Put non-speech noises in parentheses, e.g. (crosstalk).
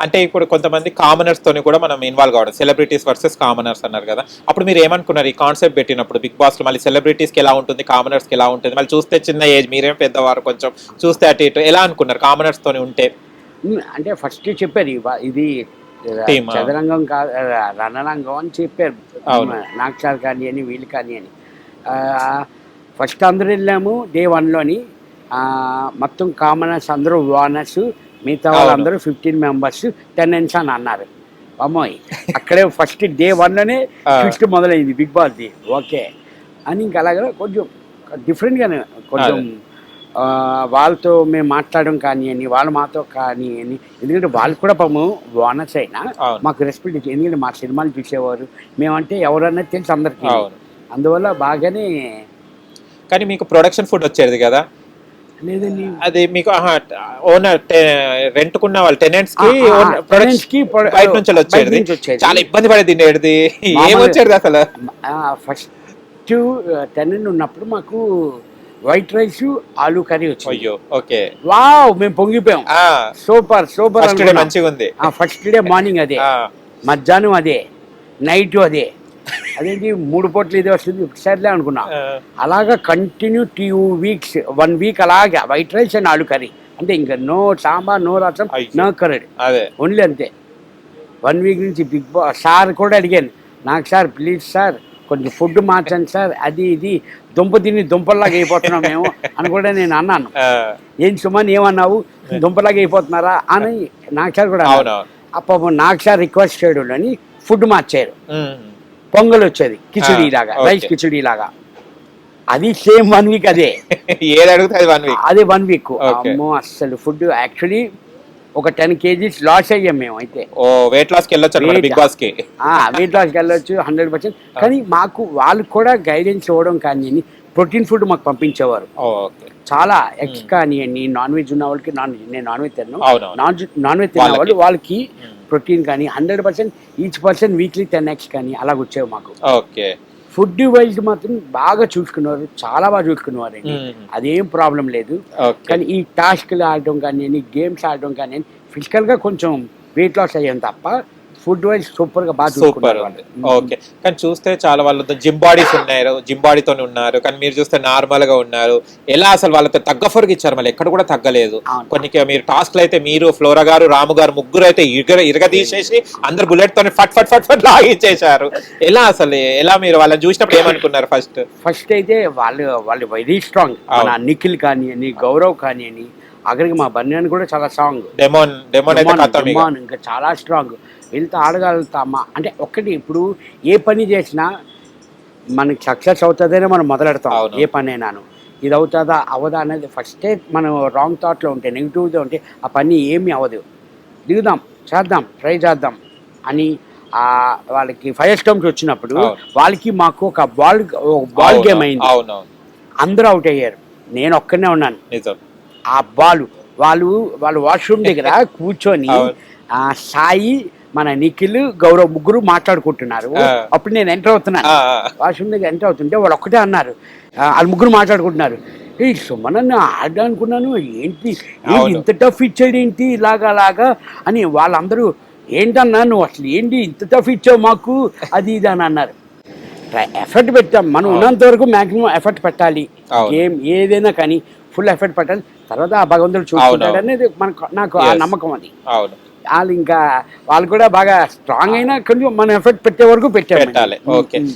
అంటే ఇప్పుడు కొంతమంది కామనర్స్ తోని కూడా మనం ఇన్వాల్వ్ కావడం. సెలబ్రిటీస్ వర్సెస్ కామనర్స్ అన్నారు కదా. అప్పుడు మీరు ఏమనుకున్నారు ఈ కాన్సెప్ట్ పెట్టినప్పుడు? బిగ్ బాస్లో మళ్ళీ సెలబ్రిటీస్కి ఎలా ఉంటుంది? కామనర్స్కి ఎలా ఉంటుంది? మళ్ళీ చూస్తే చిన్న ఏజ్ మీరేం పెద్దవారు కొంచెం చూస్తే అటు ఇటు ఎలా అనుకున్నారు? కామనర్స్ తోని ఉంటే. అంటే ఫస్ట్ చెప్పారు ఇది. చదరంగం కాదు రణరంగం అని చెప్పారు. అవును. నాకు సార్ కానీ అని వీళ్ళు కానీ అని. ఫస్ట్ అందరూ వెళ్ళాము డే వన్లోని. మొత్తం కామనర్స్ అందరూ ఓనర్స్ మిగతా. వాళ్ళందరూ ఫిఫ్టీన్ మెంబర్స్ టెనెన్స్ అని అన్నారు. అమ్మాయి అక్కడే ఫస్ట్ డే వన్లోనే. ట్విస్ట్ మొదలైంది బిగ్ బాస్ది ఓకే. అని ఇంకా అలాగే కొంచెం డిఫరెంట్గానే కొంచెం వాళ్ళతో మేము మాట్లాడడం కానివ్వండి వాళ్ళు మాతో కానివ్వండి ఎందుకంటే వాళ్ళు కూడా పాము ఓనర్స్ అయినా. మాకు రెస్పెక్ట్ ఇచ్చి ఎందుకంటే మా సినిమాలు చూసేవారు. మేమంటే ఎవరన్నా తెలుసు అందరికీ. అందువల్ల బాగానే కానీ మీకు ప్రొడక్షన్ ఫుడ్ వచ్చేది కదా? అది మీకు ఓనర్ రెంట్కున్న వాళ్ళు టెనెంట్స్కి production కి బయట నుంచి వచ్చేది. చాలా ఇబ్బంది పడి తినేది ఏం మామూలు- వచ్చేది అసలు? ఫస్ట్ టెన్ ఉన్నప్పుడు మాకు వైట్ రైస్ ఆలూ కర్రీ వచ్చింది. అయ్యో ఓకే. వావ్ మేము పొంగిపోయాం. ఆ. సూపర్ సూపర్ ఫస్ట్ డే మంచిగా ఉంది ఫస్ట్ డే మార్నింగ్ అదే. మధ్యాహ్నం అదే. నైట్ అదే. అదేంటి? మూడు పూటలు ఇదే వస్తుంది. సర్లే అనుకున్నా. అలాగా continue two weeks one week అలాగే white rice and aloo curry. అంటే ఇంకా no sambar no rasam. No curry. Only అంతే. వన్ వీక్ నుంచి బిగ్ బాస్ సార్ కూడా అడిగాను. నాకు సార్ ప్లీజ్ సార్ కొంచెం ఫుడ్ మార్చండి సార్ అది ఇది దుంప తిని దుంపల్లాగా అయిపోతున్నాం మేము అని కూడా నేను అన్నాను. ఏం సుమన్ ఏమన్నావు? దుంపలాగా అయిపోతున్నారా? అని నాకు సార్ కూడా అప్పుడు నాకు సార్ రిక్వెస్ట్ చేయడం అని ఫుడ్ మార్చారు. పొంగల్ వచ్చేది. కిచిడి లాగా. రైస్ కిచిడి లాగా అది సేమ్ వన్ వీక్ అదే. ఏది అడుగుతుంది వన్ వీక్. అదే వన్ వీక్. అమ్మో అస్సలు ఫుడ్ యాక్చువల్లీ ఒక టెన్ కేజీస్ లాస్ అయ్యాం మేము అయితే. ఓ వెయిట్ లాస్కి వెళ్ళొచ్చు అనమాట Weight- బిగ్ బాస్కి వెయిట్ లాస్కి వెళ్ళొచ్చు హండ్రెడ్ పర్సెంట్ కానీ మాకు వాళ్ళు కూడా గైడెన్స్ ఇవ్వడం కానీ ప్రోటీన్ ఫుడ్ మాకు పంపించేవారు. చాలా ఎగ్స్ కానివ్వండి నాన్ వెజ్ ఉన్న వాళ్ళకి నాన్ వెజ్ నేను నాన్ వెజ్ తిన్నాను. నాన్ నాన్ వెజ్ తిన్న వాళ్ళకి. వాళ్ళు వాళ్ళకి. ప్రోటీన్ కానీ hundred percent each person weekly ten eggs కానీ అలాగ వచ్చేవి మాకు. ఓకే. ఫుడ్ వైజ్ మాత్రం బాగా చూసుకున్నారు చాలా బాగా చూసుకునేవారండి. మ్మ్. అదేం ప్రాబ్లం లేదు. కానీ ఈ టాస్క్లు ఆడడం కానీ గేమ్స్ ఆడడం కానీ ఫిజికల్గా కొంచెం వెయిట్ లాస్ అయ్యాం తప్ప ఫుడ్ వైజ్ బాగా సూపర్ చూసుకున్నారు ఉంది. వాళ్ళు. ఓకే. కానీ చూస్తే చాలా వాళ్ళతో జిమ్ బాడీస్ ఉన్నారు జిమ్ బాడీతో ఉన్నారు. కానీ మీరు చూస్తే నార్మల్గా ఉన్నారు. ఎలా అసలు వాళ్ళతో తగ్గ ఫరుగు ఇచ్చారు? మళ్ళీ ఎక్కడ కూడా తగ్గలేదు. కొన్ని మీరు టాస్క్లు అయితే మీరు ఫ్లోరా గారు రాము గారు ముగ్గురు అయితే ఇరగ తీసేసి అందరు బుల్లెట్ తోని ఫట్ ఫట్ ఫట్ ఫట్ లాగించేశారు. ఎలా అసలు ఎలా మీరు వాళ్ళని చూసినప్పుడు ఏమనుకున్నారు ఫస్ట్ ఫస్ట్ అయితే వాళ్ళు వాళ్ళు వెరీ స్ట్రాంగ్. నిఖిల్ కానివ్వండి గౌరవ్ కానివ్వండి అక్కడికి మా బన్యాన్ కూడా చాలా స్ట్రాంగ్ డెమోన్ డెమోన్. ఇంకా. చాలా స్ట్రాంగ్ వీళ్ళతో ఆడగలుగుతామా? అంటే ఒక్కటి ఇప్పుడు ఏ పని చేసినా మనకి సక్సెస్ అవుతుందనే మనం మొదలెడతాం. ఏ పని అయినాను ఇది అవుతుందా? అవదా అనేది ఫస్టే మనం రాంగ్ థాట్లో ఉంటే నెగిటివ్గా ఉంటే ఆ పని ఏమీ అవ్వదు. దిగుదాం చేద్దాం ట్రై చేద్దాం అని వాళ్ళకి ఫైర్ స్టంప్స్ వచ్చినప్పుడు. వాళ్ళకి మాకు ఒక బాల్ ఒక బాల్ గేమ్ అయింది. అందరూ అవుట్ అయ్యారు. నేను ఒక్కనే ఉన్నాను. ఆ బాల్ వాళ్ళు వాళ్ళు వాష్రూమ్ దగ్గర (laughs) కూర్చొని సాయి మన నిఖిల్ గౌరవ్ ముగ్గురు మాట్లాడుకుంటున్నారు. అప్పుడు నేను ఎంటర్ అవుతున్నాను. వాష్రూమ్ దగ్గర ఎంటర్ అవుతుంటే వాళ్ళు ఒక్కటే అన్నారు. వాళ్ళు ముగ్గురు మాట్లాడుకుంటున్నారు. ఏ సుమన్ ఆడా అనుకున్నాను ఏంటి. ఇంత టఫ్ ఇచ్చాడు ఏంటి? ఇలాగా అలాగా అని వాళ్ళందరూ ఏంటన్నా నువ్వు అసలు ఏంటి ఇంత టఫ్ ఇచ్చావు మాకు? అది ఇది అని అన్నారు. ఎఫర్ట్ పెట్టాం. మనం ఉన్నంత వరకు మాక్సిమం ఎఫర్ట్ పెట్టాలి. గేమ్ ఏదైనా కానీ ఫుల్ ఎఫర్ట్ పెట్టాలి. తర్వాత ఆ భగవంతుడు చూసుకుంటాడు. అనేది మనకు నాకు ఆ. నమ్మకం అది. వాళ్ళు ఇంకా వాళ్ళు కూడా బాగా స్ట్రాంగ్ అయినా కొంచెం మనం ఎఫర్ట్ పెట్టే వరకు పెట్టాలి. ఓకే.